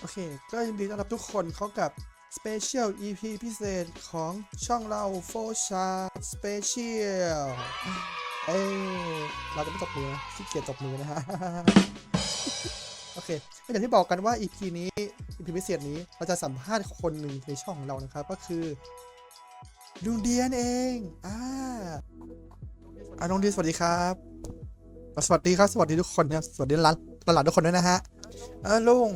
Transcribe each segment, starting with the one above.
โอเค ก็ยินดีต้อนรับทุกคนเข้ากับ Special EP พิเศษของช่องเราโฟชา Special เอ้เราจะไม่ตบมือนะขี้เกียจตบมือนะฮะ โอเคก็อย่างที่บอกกันว่า EP นี้ EP พิเศษนี้ เราจะสัมภาษณ์คนหนึ่งในช่องของเรานะครับ ก็คือลุงเดียนเอง อ่าอ่าลุงเดียนสวัสดีครับ สวัสดีครับ สวัสดีทุกคนนะครับ สวัสดีหลานหลานทุกคนด้วยนะฮะ เออลุง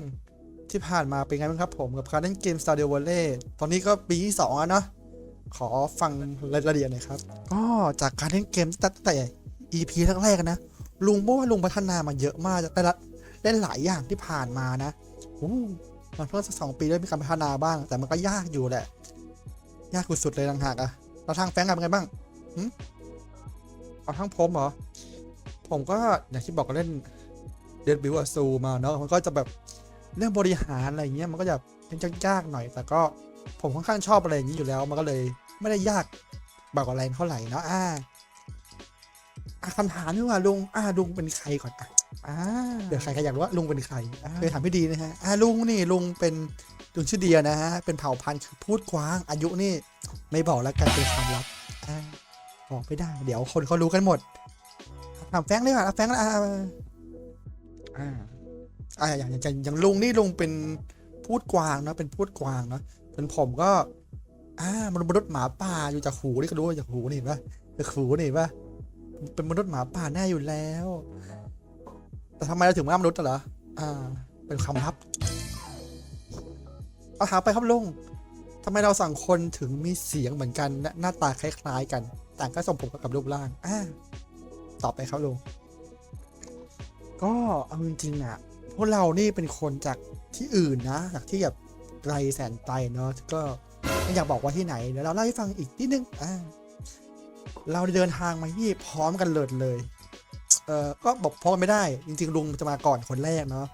ที่ผ่านมาเป็นไงบ้างครับผมกับการเล่นเกม Stardew Valley ตอนนี้ก็ปีที่สองแล้วเนาะขอฟังรายละเอียดหน่อยครับ ก็จากการเล่นเกมตั้งแต่ EP แรกๆนะ ลุงบอกว่าลุงพัฒนามาเยอะมากแต่ละเล่นหลายอย่างที่ผ่านมานะอู้มันเพิ่งสักสองปีได้มีการพัฒนาบ้าง แต่มันก็ยากอยู่แหละ ยากสุดๆเลยต่างหากอะเราทางแฟงกันเป็นไงบ้างหึเอาทางผมเหรอ ผมก็อย่างที่บอกก็เล่นเดนบิวอซูมาเนาะมันก็จะแบบ เรื่องบริหารอะไรเงี้ยมันก็จะเป็นยากๆหน่อย แต่ก็ผมค่อนข้างชอบอะไรอย่างนี้อยู่แล้ว มันก็เลยไม่ได้ยากแบบอะไรงเท่าไหร่เนาะอ่าคำถามนี่ว่าลุงอ่าลุงเป็นใครก่อนอะอ่าเดี๋ยวใครใครอยากรู้ว่าลุงเป็นใครเคยถามพี่ดีนะฮะอ่าลุงนี่ลุงเป็นลุงชื่อเดียนะฮะเป็นเผ่าพันธุ์คือพูดกว้าง อายุนี่ไม่บอกแล้วกันเป็นความลับอ่าบอกไม่ได้ เดี๋ยวคนเขารู้กันหมดถามแฟงเลยว่ะอะแฟงอ่าอ่า อ่าอย่างอย่างอย่างลุงนี่ลุงเป็นพูดกวางเนอะเป็นพูดกวางเนะเป็นผมก็ อ่ามนุษย์มนุษย์หมาป่าอยู่จากหูนี่ก็รู้ว่าจากหูนี่เห็นปะจากหูนี่เห็นปะเป็นมนุษย์หมาป่าแน่อยู่แล้ว แต่ทำไมเราถึงไม่ามนุษย์เหรออ่า เป็นความลับเอาถามไปครับลุงทำไมเราสั่งคนถึงมีเสียงเหมือนกันและหน้าตาคล้าย ๆ กัน แต่งก็ทรงผมกับรูปร่างอ่าตอบไปครับลุงก็เอาจริงๆอะ พวกเรานี่เป็นคนจากที่อื่นนะจากที่แบบไกลแสนไกลเนาะก็ไม่อยากบอกว่าที่ไหนเดี๋ยวเราเล่าให้ฟังอีกนิดนึงอ่าเราเดินทางมาที่พร้อมกันเลยเลยเออก็บอกพร้อมไม่ได้ จริง ๆ ลุงจะมาก่อนคนแรกเนาะ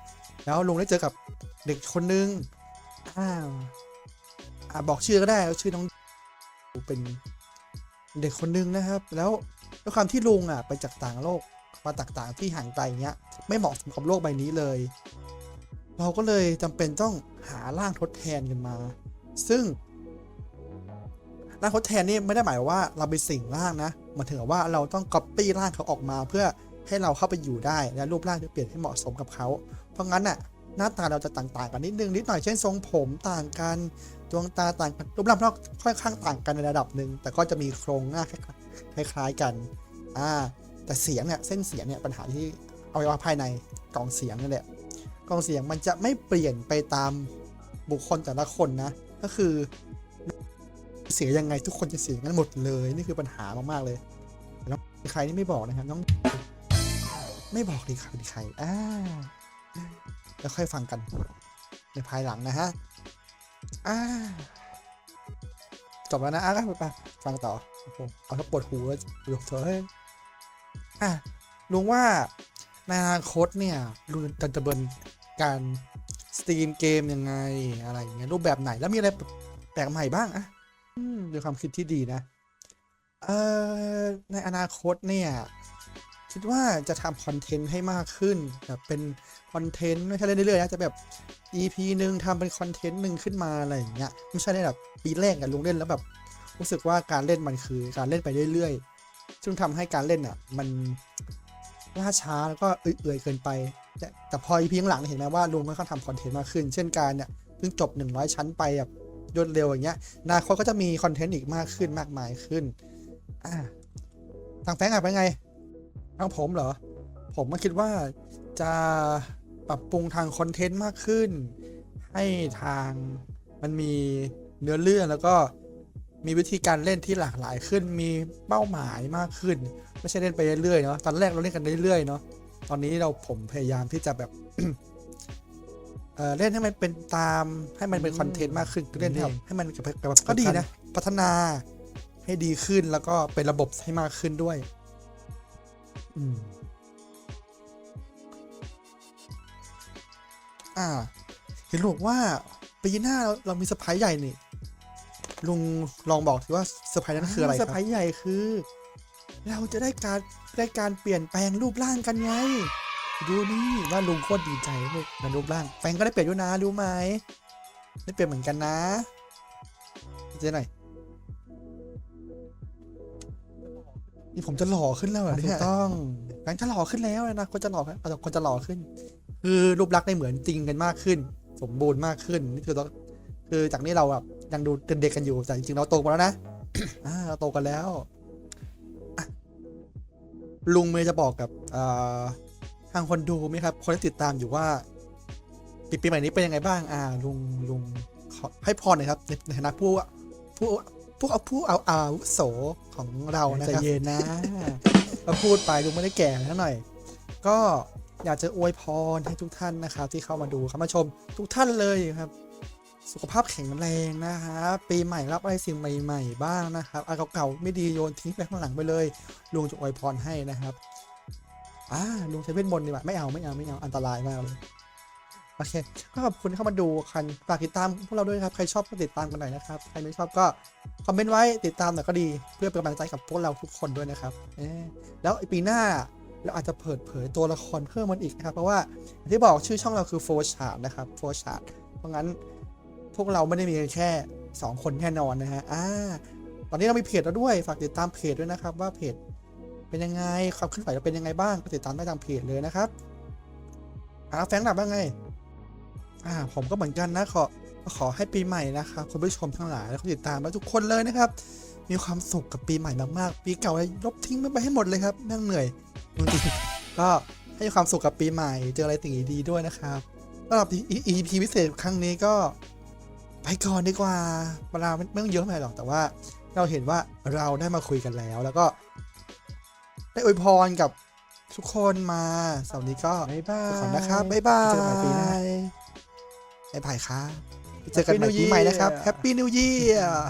แล้วลุงได้เจอกับเด็กคนนึงอ้าวอ่าบอกชื่อก็ได้ชื่อน้องเป็นเด็กคนนึงนะครับ แล้วด้วยความที่ลุงอะไปจากต่างโลก มาต่างๆ ที่ห่างไกลเงี้ยไม่เหมาะสมกับโลกใบนี้เลย เราก็เลยจำเป็นต้องหาร่างทดแทนกันมา ซึ่งร่างทดแทนนี่ไม่ได้หมายว่าเราไปสิงร่างนะมันถึงว่าเราต้องก๊อปปี้ร่างเขาออกมาเพื่อให้เราเข้าไปอยู่ได้และรูปร่างจะเปลี่ยนให้เหมาะสมกับเขา เพราะงั้นน่ะหน้าตาเราจะต่างๆกันนิดนึงนิดหน่อยเช่นทรงผมต่างกันดวงตาต่างกันรูปร่างนอกค่อนข้างต่างกันในระดับหนึ่งแต่ก็จะมีโครงหน้าคล้ายๆกัน อ่า แต่เสียงเนี่ยเส้นเสียงเนี่ยปัญหาที่อวัยวะภายในกล่องเสียงนั่นแหละกล่องเสียงมันจะไม่เปลี่ยนไปตามบุคคลแต่ละคนนะ ก็คือเสียงยังไงทุกคนจะเสียงกันหมดเลยนี่คือปัญหามากๆเลยน้องใครนี่ไม่บอกนะครับน้องไม่บอกดีใครดีใครอ่าแล้วค่อยฟังกัน ในภายหลังนะฮะอ่าจบแล้วนะอะไปไปฟังต่อโอ้โหเอาถ้าปวดหูแล้วดูเถอะเฮ้ย อะลุงว่าในอนาคตเนี่ยลุงจะจะเบินการสตรีมเกมยังไงอะไรอย่างเงี้ยรูปแบบไหนแล้วมีอะไรแปลกใหม่บ้างอะอืมเป็นความคิดที่ดีนะ เอ่อในอนาคตเนี่ย คิดว่าจะทำคอนเทนต์ให้มากขึ้นแบบเป็นคอนเทนต์ไม่ใช่เล่นเรื่อยๆนะจะแบบ EP หนึ่งทำเป็นคอนเทนต์หนึ่งขึ้นมาอะไรอย่างเงี้ยไม่ใช่ได้แบบปีแรกกันลุงเล่นแล้วแบบ รู้สึกว่าการเล่นมันคือการเล่นไปเรื่อยๆ ซึ่งทำให้การเล่นอะมันล่าช้าแล้วก็เอื่อยเกินไป แต่แต่พออีพีหลังเห็นไหมว่าลุงก็ทำคอนเทนต์มากขึ้น เช่นการเนี่ยเพิ่งจบ 100 ชั้นไปแบบรวดเร็วอย่างเงี้ยนาคตก็จะมีคอนเทนต์อีกมากขึ้นมากมายขึ้นอ่าทางแฟงอะเป็นไงทางผมเหรอ ผมก็คิดว่าจะปรับปรุงทางคอนเทนต์มากขึ้น ให้ทางมันมีเนื้อเรื่องแล้วก็ มีวิธีการเล่นที่หลากหลายขึ้น มีเป้าหมายมากขึ้น ไม่ใช่เล่นไปเรื่อยๆเนาะ ตอนแรกเราเล่นกันเรื่อยๆเนาะ ตอนนี้เราผมพยายามที่จะแบบเออเล่นให้มันเป็นตามให้มันเป็นคอนเทนต์มากขึ้นเล่นให้แบบให้มันแบบก็ดีนะ พัฒนาให้ดีขึ้นแล้วก็เป็นระบบให้มากขึ้นด้วย อืม อ่า เห็นบอกว่าปีหน้าเราเรามีเซอร์ไพรส์ใหญ่นี่ ลุงลองบอกทีว่าเซอร์ไพรส์นั้นคืออะไรครับเซอร์ไพรส์ใหญ่คือ เราจะได้การได้การเปลี่ยนแปลงรูปร่างกันไง ดูนี่ว่าลุงโคตรดีใจเลยมันรูปร่างแฟนก็ได้เปลี่ยนด้วยนะรู้ไหมได้เปลี่ยนเหมือนกันนะเจ๊หน่อยนี่ผมจะหล่อขึ้นแล้วเหรอเนี่ยถูกต้องแฟนจะหล่อขึ้นแล้วนะคนจะหล่อขึ้นเอาแต่คนจะหล่อขึ้น คือรูปลักษณ์ได้เหมือนจริงกันมากขึ้น สมบูรณ์มากขึ้นนี่คือต้องคือจากนี้เราแบบ ยังดูเด็กๆกันอยู่แต่จริงๆเราโตกันแล้วนะอ่าเราโตกันแล้วอะลุงเมย์จะบอกกับอ่าทางคนดูไหมครับ คนที่ติดตามอยู่ว่าปีปีใหม่นี้เป็นยังไงบ้างอ่าลุงลุงขอให้พรหน่อยครับในในฐานะผู้ผู้ผู้เอาผู้เอาอาวุโสของเรานะครับใจเย็นนะมาพูดไปลุงไม่ได้แก่นะหน่อย ก็อยากจะอวยพรให้ทุกท่านนะครับ ที่เข้ามาดูเข้ามาชมทุกท่านเลยครับ สุขภาพแข็งแรงนะครับปีใหม่รับอะไรสิ่งใหม่ ๆ บ้างนะครับอะไรเก่าๆไม่ดีโยนทิ้งไปข้างหลังไปเลยลุงจะอวยพรให้นะครับอ่าลุงใช้เวทมนต์ดีกว่าไม่เอาไม่เอาไม่เอาอันตรายมากเลยโอเคก็ขอบคุณเข้ามาดูคันฝากติดตามพวกเราด้วยครับ ใครชอบก็ติดตามกันหน่อยนะครับ ใครไม่ชอบก็คอมเมนต์ไว้ติดตามหน่อยก็ดี เพื่อเป็นกำลังใจกับพวกเราทุกคนด้วยนะครับแล้วปีหน้าเราอาจจะเปิดเผยตัวละครเพิ่มมันอีกนะครับ เพราะว่าที่บอกชื่อช่องเราคือโฟชาร์ดนะครับโฟชาร์ดเพราะงั้น วกเราไม่ได้มีกันแค่ 2 คนแน่นอนนะฮะอ่าตอนนี้เรามีเพจแล้วด้วย ฝากติดตามเพจด้วยนะครับ ว่าเพจเป็นยังไงความเคลื่อนไหวจะเป็นยังไงบ้างก็ติดตามได้ทางเพจเลยนะครับอ่าแฟนคลับว่าไง อ่า ผมก็เหมือนกันนะขอขอให้ปีใหม่นะครับคุณผู้ชมทั้งหลายและคนติดตามและทุกคนเลยนะครับ มีความสุขกับปีใหม่มากๆ ปีเก่าลบทิ้งมันไปให้หมดเลยครับนั่งเหนื่อยจริงก็ให้ความสุขกับปีใหม่ เจออะไรสิ่งดีๆด้วยนะครับสำหรับ EP พิเศษครั้งนี้ก็ ไปก่อนดีกว่าเวลาไม่ไม่ต้องเยอะเท่าไหร่หรอกแต่ว่า เราเห็นว่าเราได้มาคุยกันแล้ว แล้วก็ ได้อวยพรกับทุกคนมาสำหรับนี้ก็บ๊ายบายไปก่อนนะครับบ๊ายบายเจอกันใหม่ปีหน้าบ๊ายบายครับไปเจอกันใหม่ปีใหม่นะครับแฮปปี้นิว e ยี r